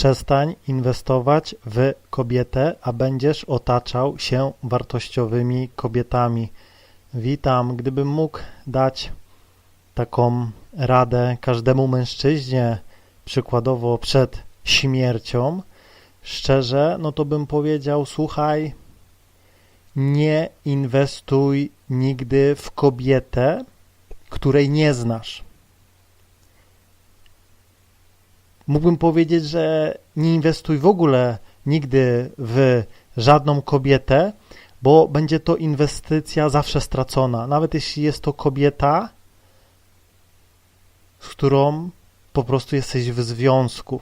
Przestań inwestować w kobietę, a będziesz otaczał się wartościowymi kobietami. Witam. Gdybym mógł dać taką radę każdemu mężczyźnie, przykładowo przed śmiercią, szczerze, no to bym powiedział: Słuchaj, nie inwestuj nigdy w kobietę, której nie znasz. Mógłbym powiedzieć, że nie inwestuj w ogóle nigdy w żadną kobietę, bo będzie to inwestycja zawsze stracona. Nawet jeśli jest to kobieta, z którą po prostu jesteś w związku.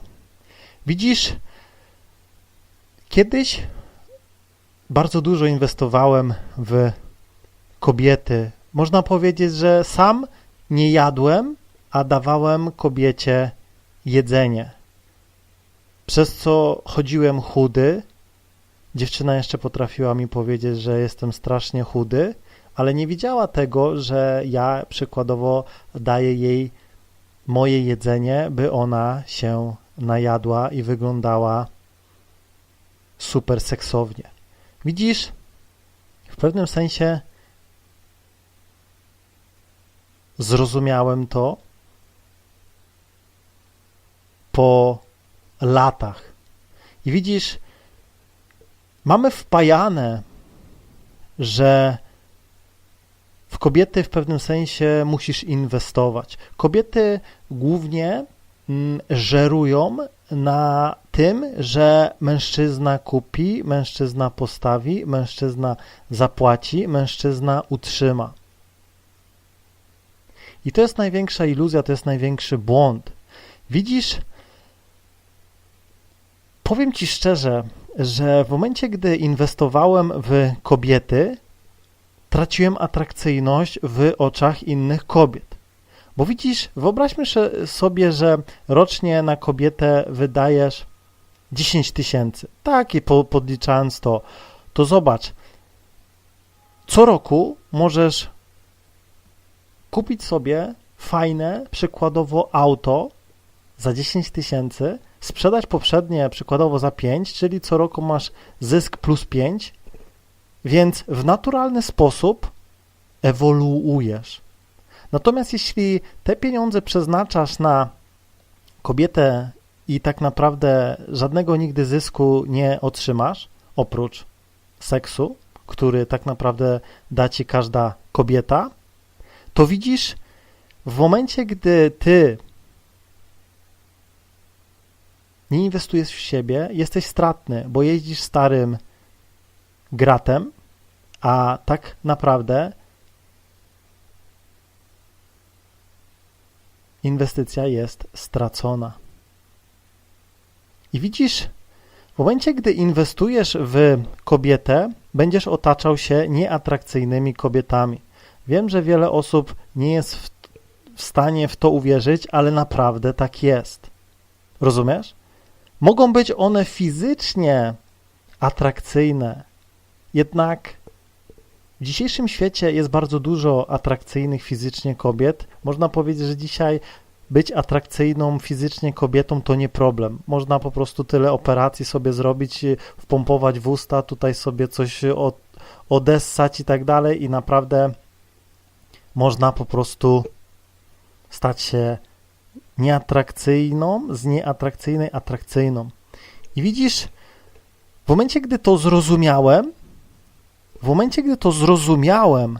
Widzisz, kiedyś bardzo dużo inwestowałem w kobiety. Można powiedzieć, że sam nie jadłem, a dawałem kobiecie jedzenie. Przez co chodziłem chudy. Dziewczyna jeszcze potrafiła mi powiedzieć, że jestem strasznie chudy, ale nie widziała tego, że ja przykładowo daję jej moje jedzenie, by ona się najadła i wyglądała super seksownie. Widzisz, w pewnym sensie zrozumiałem to po latach. I widzisz, mamy wpajane, że w kobiety w pewnym sensie musisz inwestować. Kobiety głównie mm, żerują na tym, że mężczyzna kupi, mężczyzna postawi, mężczyzna zapłaci, mężczyzna utrzyma. I to jest największa iluzja, to jest największy błąd. Widzisz, powiem ci szczerze, że w momencie, gdy inwestowałem w kobiety, traciłem atrakcyjność w oczach innych kobiet. Bo widzisz, wyobraźmy sobie, że rocznie na kobietę wydajesz 10 tysięcy. Tak, i podliczając to, to zobacz, co roku możesz kupić sobie fajne, przykładowo auto za 10 tysięcy, sprzedać poprzednie przykładowo za 5, czyli co roku masz zysk plus 5, więc w naturalny sposób ewoluujesz. Natomiast jeśli te pieniądze przeznaczasz na kobietę i tak naprawdę żadnego nigdy zysku nie otrzymasz, oprócz seksu, który tak naprawdę da ci każda kobieta, to widzisz, w momencie, gdy ty nie inwestujesz w siebie, jesteś stratny, bo jeździsz starym gratem, a tak naprawdę inwestycja jest stracona. I widzisz, w momencie, gdy inwestujesz w kobietę, będziesz otaczał się nieatrakcyjnymi kobietami. Wiem, że wiele osób nie jest w, w stanie w to uwierzyć, ale naprawdę tak jest. Rozumiesz? Mogą być one fizycznie atrakcyjne, jednak w dzisiejszym świecie jest bardzo dużo atrakcyjnych fizycznie kobiet. Można powiedzieć, że dzisiaj być atrakcyjną fizycznie kobietą to nie problem. Można po prostu tyle operacji sobie zrobić, wpompować w usta, tutaj sobie coś od, odessać i tak dalej i naprawdę można po prostu stać się nieatrakcyjną, z nieatrakcyjnej atrakcyjną. I widzisz, w momencie, gdy to zrozumiałem, w momencie, gdy to zrozumiałem,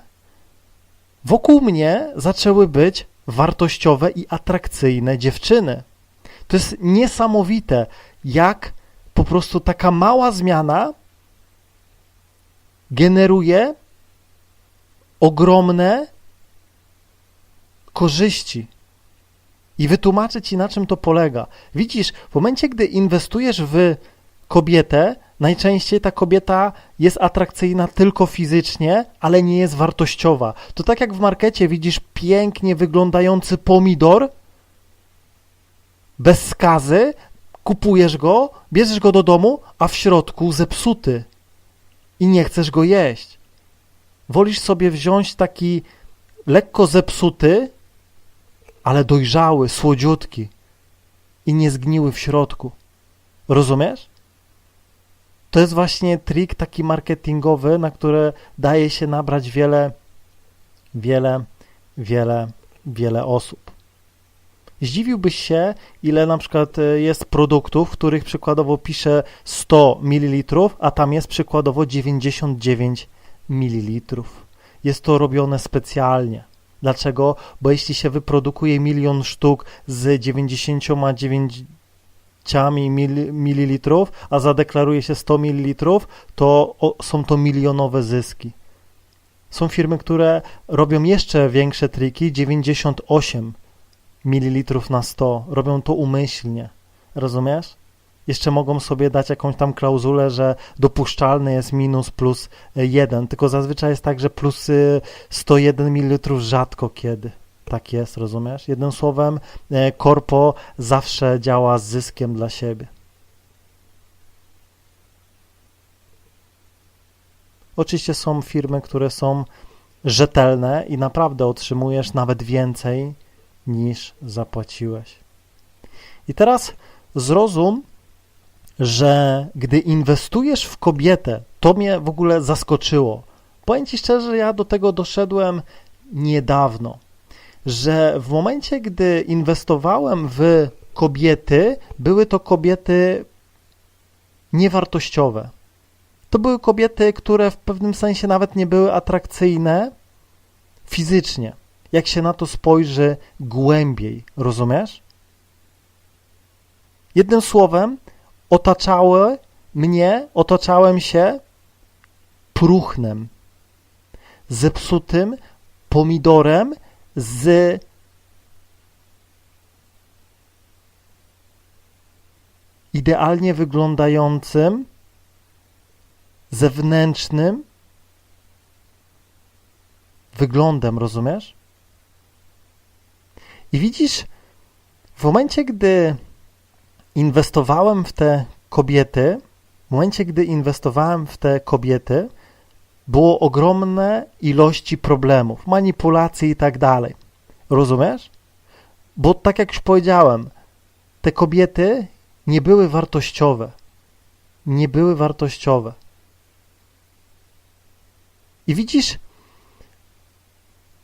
wokół mnie zaczęły być wartościowe i atrakcyjne dziewczyny. To jest niesamowite, jak po prostu taka mała zmiana generuje ogromne korzyści. I wytłumaczę ci, na czym to polega. Widzisz, w momencie, gdy inwestujesz w kobietę, najczęściej ta kobieta jest atrakcyjna tylko fizycznie, ale nie jest wartościowa. To tak jak w markecie widzisz pięknie wyglądający pomidor bez skazy, kupujesz go, bierzesz go do domu, a w środku zepsuty i nie chcesz go jeść. Wolisz sobie wziąć taki lekko zepsuty, ale dojrzały, słodziutki i nie zgniły w środku. Rozumiesz? To jest właśnie trik taki marketingowy, na który daje się nabrać wiele, wiele, wiele, wiele osób. Zdziwiłbyś się, ile na przykład e, jest produktów, w których przykładowo pisze 100 ml, a tam jest przykładowo 99 ml. Jest to robione specjalnie. Dlaczego? Bo jeśli się wyprodukuje milion sztuk z 99 mil, mililitrów, a zadeklaruje się 100 ml, to są to milionowe zyski. Są firmy, które robią jeszcze większe triki, 98 ml na 100. Robią to umyślnie. Rozumiesz? Jeszcze mogą sobie dać jakąś tam klauzulę, że dopuszczalny jest minus plus 1, tylko zazwyczaj jest tak, że plus 101 ml rzadko kiedy. Tak jest, rozumiesz? Jednym słowem, korpo zawsze działa z zyskiem dla siebie. Oczywiście są firmy, które są rzetelne i naprawdę otrzymujesz nawet więcej niż zapłaciłeś. I teraz zrozum, że gdy inwestujesz w kobietę, to mnie w ogóle zaskoczyło. Powiem Ci szczerze, ja do tego doszedłem niedawno, że w momencie, gdy inwestowałem w kobiety, były to kobiety niewartościowe. To były kobiety, które w pewnym sensie nawet nie były atrakcyjne fizycznie jak się na to spojrzy głębiej, rozumiesz? Jednym słowem, otaczały mnie, otaczałem się próchnem, zepsutym pomidorem z idealnie wyglądającym zewnętrznym wyglądem, rozumiesz? I widzisz, w momencie, gdy inwestowałem w te kobiety, w momencie, gdy inwestowałem w te kobiety, było ogromne ilości problemów, manipulacji i tak dalej. Rozumiesz? Bo tak jak już powiedziałem, te kobiety nie były wartościowe. Nie były wartościowe. I widzisz,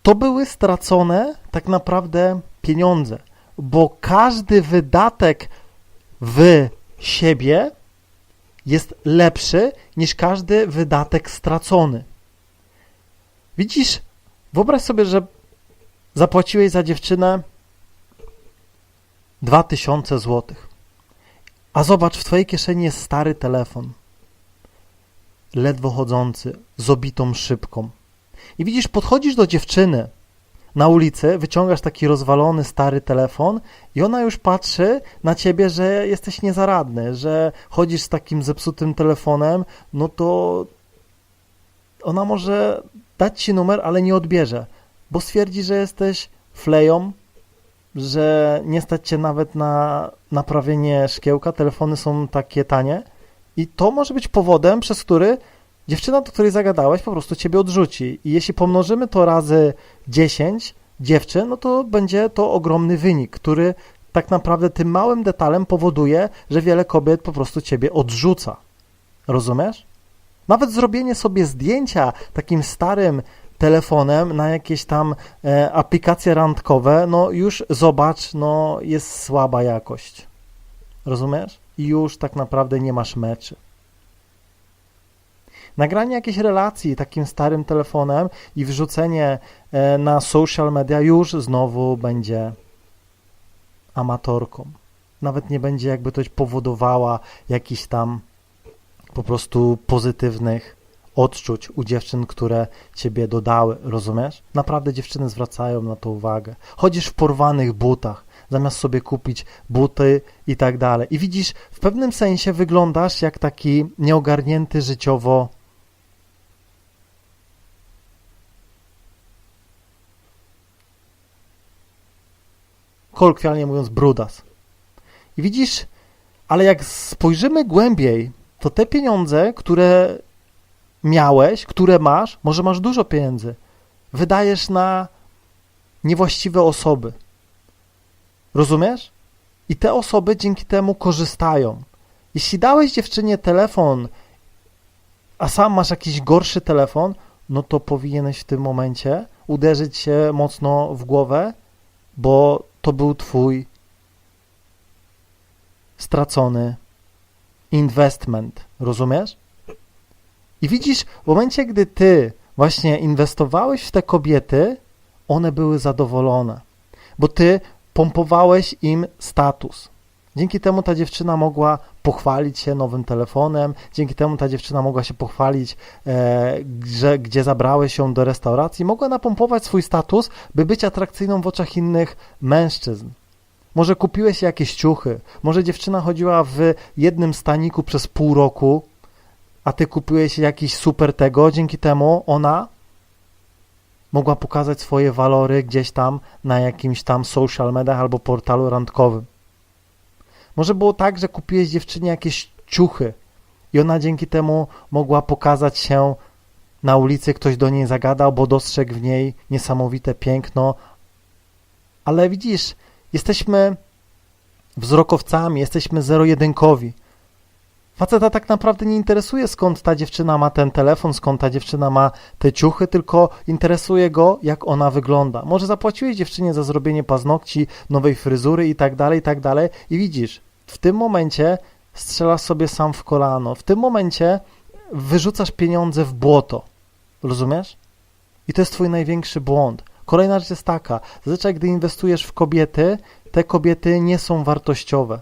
to były stracone tak naprawdę pieniądze, bo każdy wydatek w siebie jest lepszy niż każdy wydatek stracony. Widzisz, wyobraź sobie, że zapłaciłeś za dziewczynę 2000 zł. A zobacz, w twojej kieszeni jest stary telefon, ledwo chodzący, z obitą szybką. I widzisz, podchodzisz do dziewczyny na ulicy, wyciągasz taki rozwalony, stary telefon i ona już patrzy na ciebie, że jesteś niezaradny, że chodzisz z takim zepsutym telefonem, no to ona może dać ci numer, ale nie odbierze, bo stwierdzi, że jesteś fleją, że nie stać cię nawet na naprawienie szkiełka, telefony są takie tanie i to może być powodem, przez który dziewczyna, do której zagadałeś, po prostu ciebie odrzuci. I jeśli pomnożymy to razy 10 dziewczyn, no to będzie to ogromny wynik, który tak naprawdę tym małym detalem powoduje, że wiele kobiet po prostu ciebie odrzuca. Rozumiesz? Nawet zrobienie sobie zdjęcia takim starym telefonem na jakieś tam e, aplikacje randkowe, no już zobacz, no jest słaba jakość. Rozumiesz? I już tak naprawdę nie masz meczy. Nagranie jakiejś relacji takim starym telefonem i wrzucenie e, na social media już znowu będzie amatorką. Nawet nie będzie jakby to powodowała jakichś tam po prostu pozytywnych odczuć u dziewczyn, które ciebie dodały, rozumiesz? Naprawdę dziewczyny zwracają na to uwagę. Chodzisz w porwanych butach, zamiast sobie kupić buty i tak dalej. I widzisz, w pewnym sensie wyglądasz jak taki nieogarnięty życiowo kolokwialnie mówiąc, brudas. I widzisz, ale jak spojrzymy głębiej, to te pieniądze, które miałeś, które masz, może masz dużo pieniędzy, wydajesz na niewłaściwe osoby. Rozumiesz? I te osoby dzięki temu korzystają. Jeśli dałeś dziewczynie telefon, a sam masz jakiś gorszy telefon, no to powinieneś w tym momencie uderzyć się mocno w głowę, bo to był twój stracony investment, rozumiesz? I widzisz, w momencie, gdy ty właśnie inwestowałeś w te kobiety, one były zadowolone, bo ty pompowałeś im status. Dzięki temu ta dziewczyna mogła pochwalić się nowym telefonem, dzięki temu ta dziewczyna mogła się pochwalić, e, że, gdzie zabrałeś ją do restauracji, mogła napompować swój status, by być atrakcyjną w oczach innych mężczyzn. Może kupiłeś jakieś ciuchy, może dziewczyna chodziła w jednym staniku przez pół roku, a ty kupiłeś jakiś super tego, dzięki temu ona mogła pokazać swoje walory gdzieś tam na jakimś tam social mediach albo portalu randkowym. Może było tak, że kupiłeś dziewczynie jakieś ciuchy i ona dzięki temu mogła pokazać się na ulicy, ktoś do niej zagadał, bo dostrzegł w niej niesamowite piękno. Ale widzisz, jesteśmy wzrokowcami, jesteśmy zero-jedynkowi. Faceta tak naprawdę nie interesuje, skąd ta dziewczyna ma ten telefon, skąd ta dziewczyna ma te ciuchy, tylko interesuje go, jak ona wygląda. Może zapłaciłeś dziewczynie za zrobienie paznokci, nowej fryzury i tak dalej, i tak dalej. I widzisz, w tym momencie strzelasz sobie sam w kolano. W tym momencie wyrzucasz pieniądze w błoto. Rozumiesz? I to jest twój największy błąd. Kolejna rzecz jest taka. Zazwyczaj, gdy inwestujesz w kobiety, te kobiety nie są wartościowe.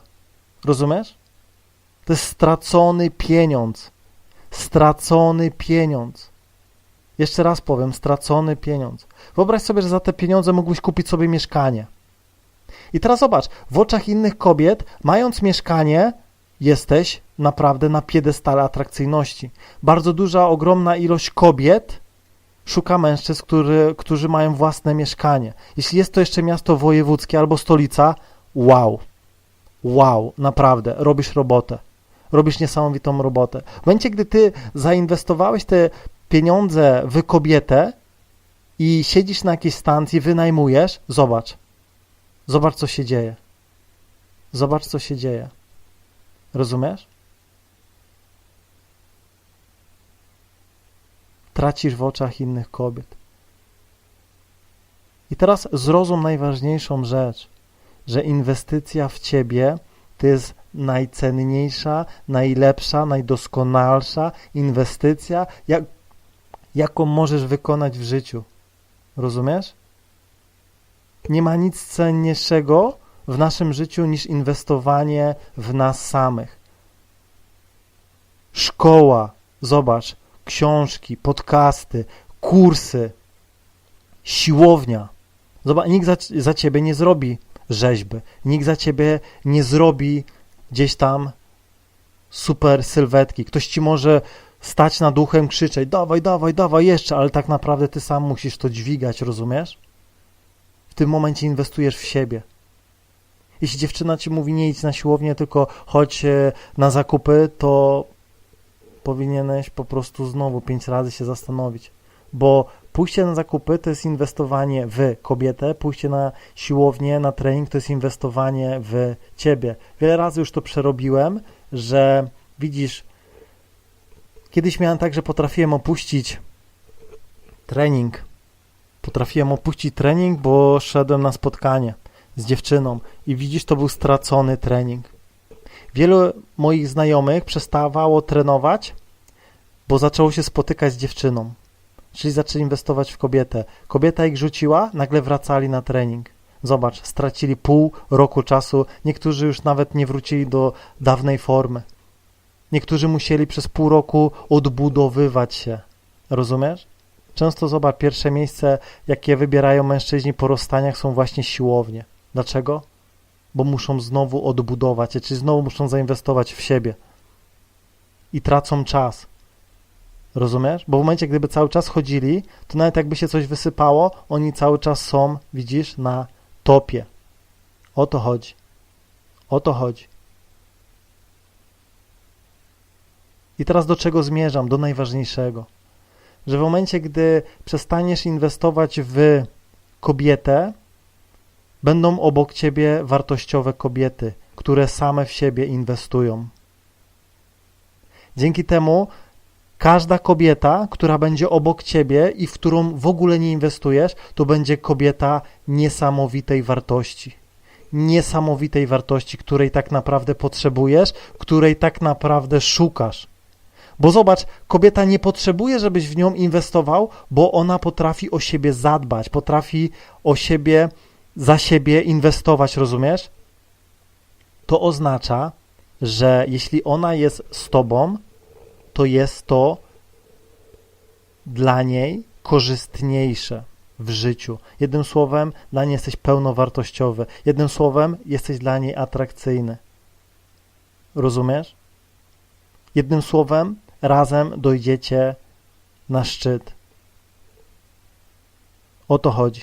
Rozumiesz? To jest stracony pieniądz. Stracony pieniądz. Jeszcze raz powiem, stracony pieniądz. Wyobraź sobie, że za te pieniądze mógłbyś kupić sobie mieszkanie. I teraz zobacz, w oczach innych kobiet, mając mieszkanie, jesteś naprawdę na piedestale atrakcyjności. Bardzo duża, ogromna ilość kobiet szuka mężczyzn, który, którzy mają własne mieszkanie. Jeśli jest to jeszcze miasto wojewódzkie albo stolica, wow, wow, naprawdę, robisz robotę. Robisz niesamowitą robotę. W momencie, gdy ty zainwestowałeś te pieniądze w kobietę i siedzisz na jakiejś stacji, wynajmujesz, zobacz, Zobacz, co się dzieje. Zobacz, co się dzieje. Rozumiesz? Tracisz w oczach innych kobiet. I teraz zrozum najważniejszą rzecz, że inwestycja w ciebie to jest najcenniejsza, najlepsza, najdoskonalsza inwestycja, jak, jaką możesz wykonać w życiu. Rozumiesz? Nie ma nic cenniejszego w naszym życiu niż inwestowanie w nas samych. Szkoła, zobacz, książki, podcasty, kursy, siłownia. Zobacz, nikt za, za ciebie nie zrobi rzeźby, nikt za ciebie nie zrobi gdzieś tam super sylwetki. Ktoś ci może stać nad duchem, krzyczeć, dawaj, dawaj, dawaj jeszcze, ale tak naprawdę ty sam musisz to dźwigać, rozumiesz? w tym momencie inwestujesz w siebie. Jeśli dziewczyna ci mówi nie idź na siłownię, tylko chodź e, na zakupy, to powinieneś po prostu znowu pięć razy się zastanowić, bo pójście na zakupy to jest inwestowanie w kobietę, pójście na siłownię, na trening to jest inwestowanie w ciebie. Wiele razy już to przerobiłem, że widzisz, kiedyś miałem tak, że potrafiłem opuścić trening Potrafiłem opuścić trening, bo szedłem na spotkanie z dziewczyną i widzisz, to był stracony trening. Wielu moich znajomych przestawało trenować, bo zaczęło się spotykać z dziewczyną. Czyli zaczęli inwestować w kobietę. Kobieta ich rzuciła, nagle wracali na trening. Zobacz, stracili pół roku czasu, niektórzy już nawet nie wrócili do dawnej formy. Niektórzy musieli przez pół roku odbudowywać się. Rozumiesz? Często zobacz, pierwsze miejsce, jakie wybierają mężczyźni po rozstaniach są właśnie siłownie. Dlaczego? Bo muszą znowu odbudować się, czyli znowu muszą zainwestować w siebie. I tracą czas. Rozumiesz? Bo w momencie, gdyby cały czas chodzili, to nawet jakby się coś wysypało, oni cały czas są, widzisz, na topie. O to chodzi. O to chodzi. I teraz do czego zmierzam? Do najważniejszego że w momencie, gdy przestaniesz inwestować w kobietę, będą obok ciebie wartościowe kobiety, które same w siebie inwestują. Dzięki temu każda kobieta, która będzie obok ciebie i w którą w ogóle nie inwestujesz, to będzie kobieta niesamowitej wartości. Niesamowitej wartości, której tak naprawdę potrzebujesz, której tak naprawdę szukasz. Bo zobacz, kobieta nie potrzebuje, żebyś w nią inwestował, bo ona potrafi o siebie zadbać, potrafi o siebie, za siebie inwestować, rozumiesz? To oznacza, że jeśli ona jest z tobą, to jest to dla niej korzystniejsze w życiu. Jednym słowem, dla niej jesteś pełnowartościowy. Jednym słowem, jesteś dla niej atrakcyjny. Rozumiesz? Jednym słowem, razem dojdziecie na szczyt. O to chodzi.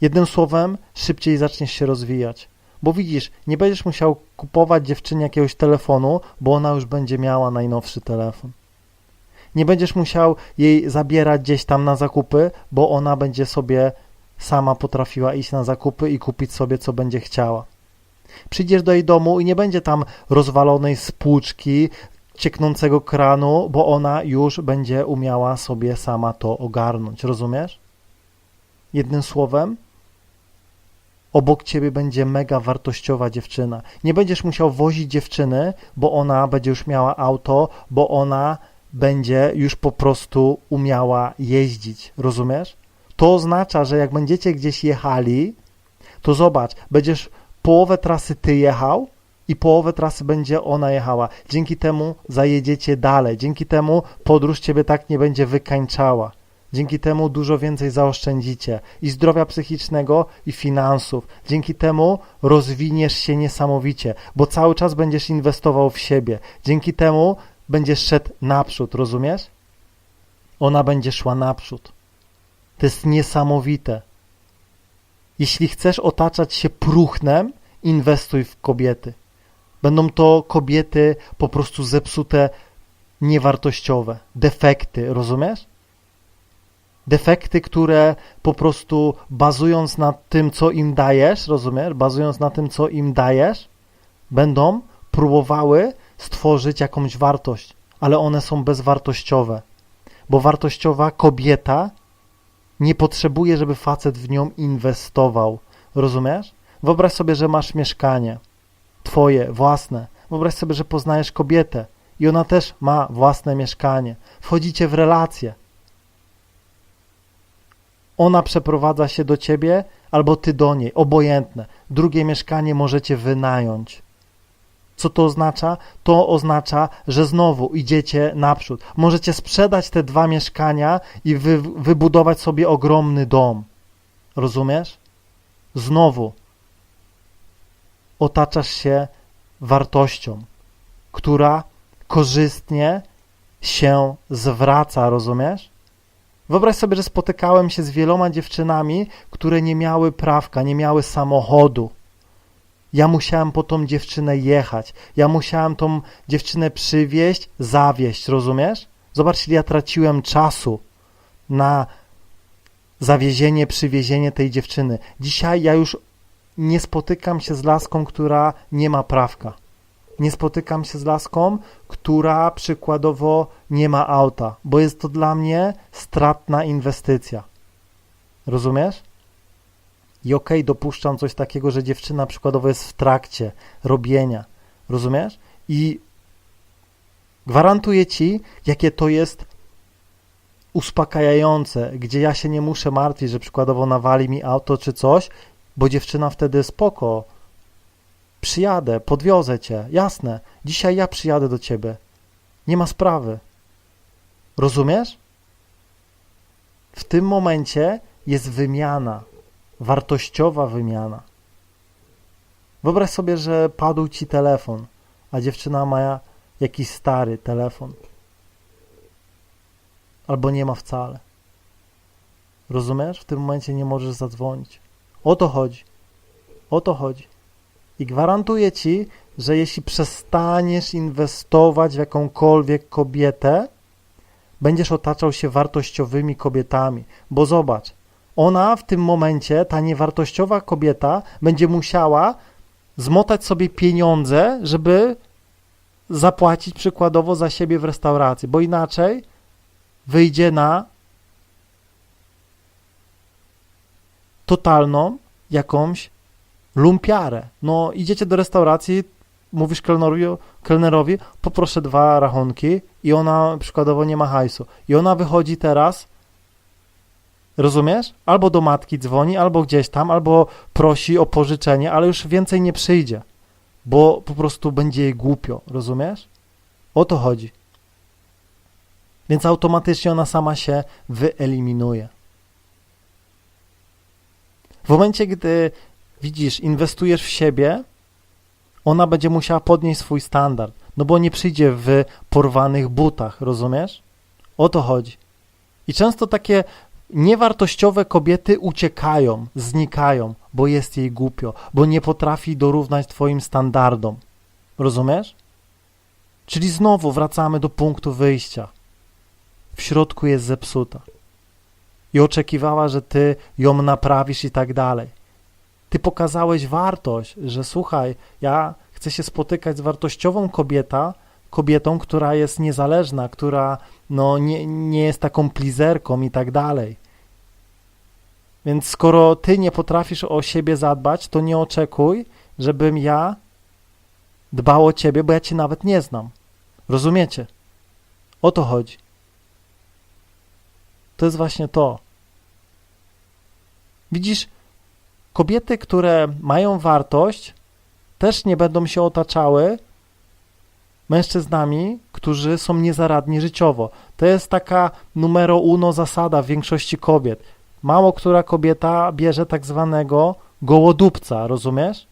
Jednym słowem, szybciej zaczniesz się rozwijać. Bo widzisz, nie będziesz musiał kupować dziewczynie jakiegoś telefonu, bo ona już będzie miała najnowszy telefon. Nie będziesz musiał jej zabierać gdzieś tam na zakupy, bo ona będzie sobie sama potrafiła iść na zakupy i kupić sobie, co będzie chciała. Przyjdziesz do jej domu i nie będzie tam rozwalonej spłuczki, cieknącego kranu, bo ona już będzie umiała sobie sama to ogarnąć. Rozumiesz? Jednym słowem, obok ciebie będzie mega wartościowa dziewczyna. Nie będziesz musiał wozić dziewczyny, bo ona będzie już miała auto, bo ona będzie już po prostu umiała jeździć. Rozumiesz? To oznacza, że jak będziecie gdzieś jechali, to zobacz, będziesz połowę trasy ty jechał i połowę trasy będzie ona jechała. Dzięki temu zajedziecie dalej. Dzięki temu podróż ciebie tak nie będzie wykańczała. Dzięki temu dużo więcej zaoszczędzicie i zdrowia psychicznego, i finansów. Dzięki temu rozwiniesz się niesamowicie, bo cały czas będziesz inwestował w siebie. Dzięki temu będziesz szedł naprzód, rozumiesz? Ona będzie szła naprzód. To jest niesamowite. Jeśli chcesz otaczać się próchnem, inwestuj w kobiety. Będą to kobiety po prostu zepsute, niewartościowe, defekty, rozumiesz? Defekty, które po prostu bazując na tym, co im dajesz, rozumiesz? Bazując na tym, co im dajesz, będą próbowały stworzyć jakąś wartość, ale one są bezwartościowe, bo wartościowa kobieta nie potrzebuje, żeby facet w nią inwestował. Rozumiesz? Wyobraź sobie, że masz mieszkanie, twoje, własne. Wyobraź sobie, że poznajesz kobietę i ona też ma własne mieszkanie. Wchodzicie w relacje ona przeprowadza się do ciebie albo ty do niej, obojętne. Drugie mieszkanie możecie wynająć. Co to oznacza? To oznacza, że znowu idziecie naprzód. Możecie sprzedać te dwa mieszkania i wy, wybudować sobie ogromny dom. Rozumiesz? Znowu otaczasz się wartością, która korzystnie się zwraca, rozumiesz? Wyobraź sobie, że spotykałem się z wieloma dziewczynami, które nie miały prawka, nie miały samochodu. Ja musiałem po tą dziewczynę jechać. Ja musiałem tą dziewczynę przywieźć, zawieźć, rozumiesz? Zobacz, ile ja traciłem czasu na zawiezienie, przywiezienie tej dziewczyny. Dzisiaj ja już nie spotykam się z laską, która nie ma prawka nie spotykam się z laską, która przykładowo nie ma auta, bo jest to dla mnie stratna inwestycja. Rozumiesz? I okej, okay, dopuszczam coś takiego, że dziewczyna przykładowo jest w trakcie robienia. Rozumiesz? I gwarantuję ci, jakie to jest uspokajające, gdzie ja się nie muszę martwić, że przykładowo nawali mi auto czy coś, bo dziewczyna wtedy spoko, Przyjadę, podwiozę cię, jasne. Dzisiaj ja przyjadę do ciebie. Nie ma sprawy. Rozumiesz? W tym momencie jest wymiana, wartościowa wymiana. Wyobraź sobie, że padł ci telefon, a dziewczyna ma jakiś stary telefon. Albo nie ma wcale. Rozumiesz? W tym momencie nie możesz zadzwonić. O to chodzi. O to chodzi. I gwarantuję ci, że jeśli przestaniesz inwestować w jakąkolwiek kobietę, będziesz otaczał się wartościowymi kobietami. Bo zobacz, ona w tym momencie, ta niewartościowa kobieta, będzie musiała zmotać sobie pieniądze, żeby zapłacić przykładowo za siebie w restauracji, bo inaczej wyjdzie na totalną jakąś lumpiarę. No, idziecie do restauracji, mówisz kelnerowi, kelnerowi, poproszę dwa rachunki i ona przykładowo nie ma hajsu. I ona wychodzi teraz, rozumiesz? Albo do matki dzwoni, albo gdzieś tam, albo prosi o pożyczenie, ale już więcej nie przyjdzie, bo po prostu będzie jej głupio, rozumiesz? O to chodzi. Więc automatycznie ona sama się wyeliminuje. W momencie, gdy widzisz, inwestujesz w siebie, ona będzie musiała podnieść swój standard, no bo nie przyjdzie w porwanych butach, rozumiesz? O to chodzi. I często takie niewartościowe kobiety uciekają, znikają, bo jest jej głupio, bo nie potrafi dorównać twoim standardom. Rozumiesz? Czyli znowu wracamy do punktu wyjścia. W środku jest zepsuta. I oczekiwała, że ty ją naprawisz i tak dalej. Ty pokazałeś wartość, że słuchaj, ja chcę się spotykać z wartościową kobieta, kobietą, która jest niezależna, która no, nie, nie jest taką plizerką i tak dalej. Więc skoro ty nie potrafisz o siebie zadbać, to nie oczekuj, żebym ja dbał o ciebie, bo ja cię nawet nie znam. Rozumiecie? O to chodzi. To jest właśnie to. Widzisz, kobiety, które mają wartość, też nie będą się otaczały mężczyznami, którzy są niezaradni życiowo. To jest taka numero uno zasada w większości kobiet. Mało która kobieta bierze tak zwanego gołodupca, rozumiesz?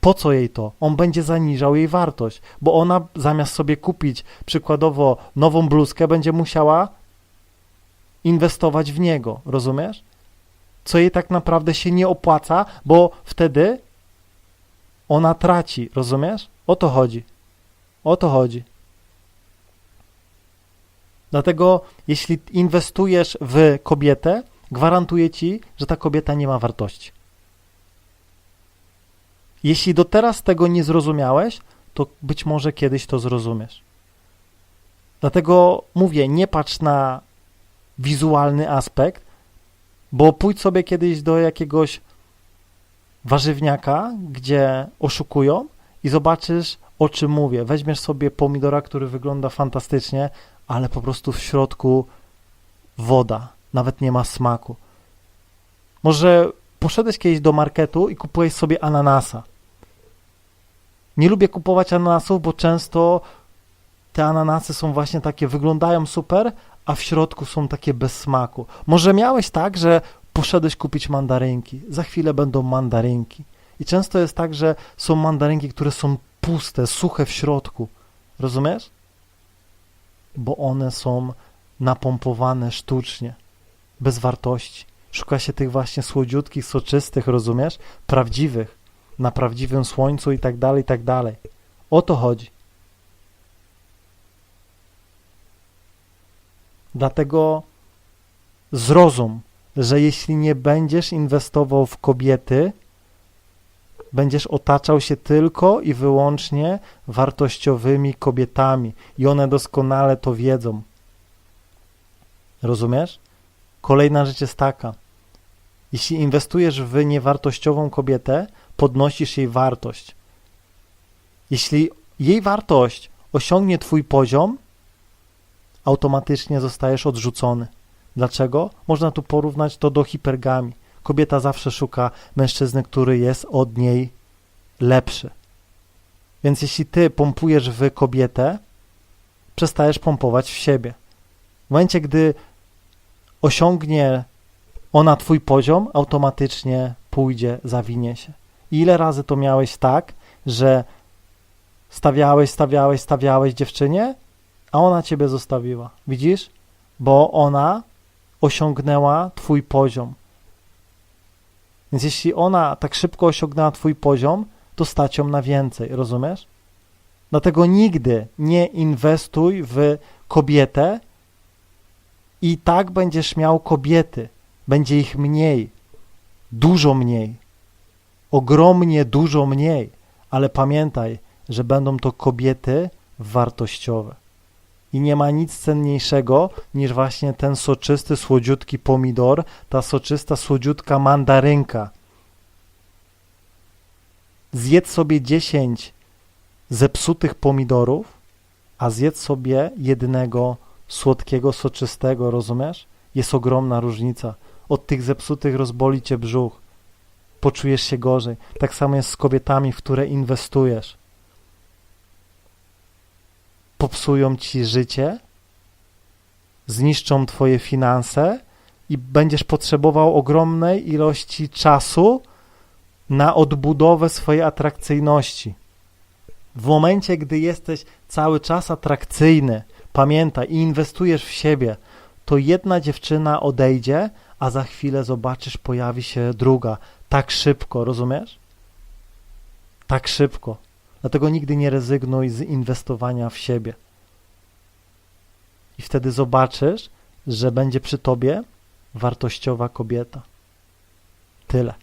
Po co jej to? On będzie zaniżał jej wartość, bo ona zamiast sobie kupić przykładowo nową bluzkę, będzie musiała inwestować w niego, rozumiesz? Co jej tak naprawdę się nie opłaca, bo wtedy ona traci, rozumiesz? O to chodzi. O to chodzi. Dlatego, jeśli inwestujesz w kobietę, gwarantuję ci, że ta kobieta nie ma wartości. Jeśli do teraz tego nie zrozumiałeś, to być może kiedyś to zrozumiesz. Dlatego mówię, nie patrz na wizualny aspekt, bo pójdź sobie kiedyś do jakiegoś warzywniaka, gdzie oszukują i zobaczysz, o czym mówię. Weźmiesz sobie pomidora, który wygląda fantastycznie, ale po prostu w środku woda, nawet nie ma smaku. Może poszedłeś kiedyś do marketu i kupujesz sobie ananasa. Nie lubię kupować ananasów, bo często te ananasy są właśnie takie, wyglądają super, a w środku są takie bez smaku. Może miałeś tak, że poszedłeś kupić mandarynki, za chwilę będą mandarynki. I często jest tak, że są mandarynki, które są puste, suche w środku. Rozumiesz? Bo one są napompowane sztucznie, bez wartości. Szuka się tych właśnie słodziutkich, soczystych, rozumiesz? Prawdziwych, na prawdziwym słońcu i tak dalej, i tak dalej. O to chodzi. Dlatego zrozum, że jeśli nie będziesz inwestował w kobiety, będziesz otaczał się tylko i wyłącznie wartościowymi kobietami i one doskonale to wiedzą. Rozumiesz? Kolejna rzecz jest taka. Jeśli inwestujesz w niewartościową kobietę, podnosisz jej wartość. Jeśli jej wartość osiągnie twój poziom, automatycznie zostajesz odrzucony. Dlaczego? Można tu porównać to do hipergami. Kobieta zawsze szuka mężczyzny, który jest od niej lepszy. Więc jeśli ty pompujesz w kobietę, przestajesz pompować w siebie. W momencie, gdy osiągnie ona twój poziom, automatycznie pójdzie, zawinie się. I ile razy to miałeś tak, że stawiałeś, stawiałeś, stawiałeś dziewczynie, a ona ciebie zostawiła. Widzisz? Bo ona osiągnęła twój poziom. Więc jeśli ona tak szybko osiągnęła twój poziom, to stać ją na więcej, rozumiesz? Dlatego nigdy nie inwestuj w kobietę i tak będziesz miał kobiety. Będzie ich mniej, dużo mniej, ogromnie dużo mniej, ale pamiętaj, że będą to kobiety wartościowe. I nie ma nic cenniejszego niż właśnie ten soczysty, słodziutki pomidor, ta soczysta, słodziutka mandarynka. Zjedz sobie 10 zepsutych pomidorów, a zjedz sobie jednego słodkiego, soczystego, rozumiesz? Jest ogromna różnica. Od tych zepsutych rozboli cię brzuch. Poczujesz się gorzej. Tak samo jest z kobietami, w które inwestujesz. Popsują ci życie, zniszczą twoje finanse i będziesz potrzebował ogromnej ilości czasu na odbudowę swojej atrakcyjności. W momencie, gdy jesteś cały czas atrakcyjny, pamiętaj i inwestujesz w siebie, to jedna dziewczyna odejdzie, a za chwilę zobaczysz, pojawi się druga. Tak szybko, rozumiesz? Tak szybko. Dlatego nigdy nie rezygnuj z inwestowania w siebie. I wtedy zobaczysz, że będzie przy tobie wartościowa kobieta. Tyle.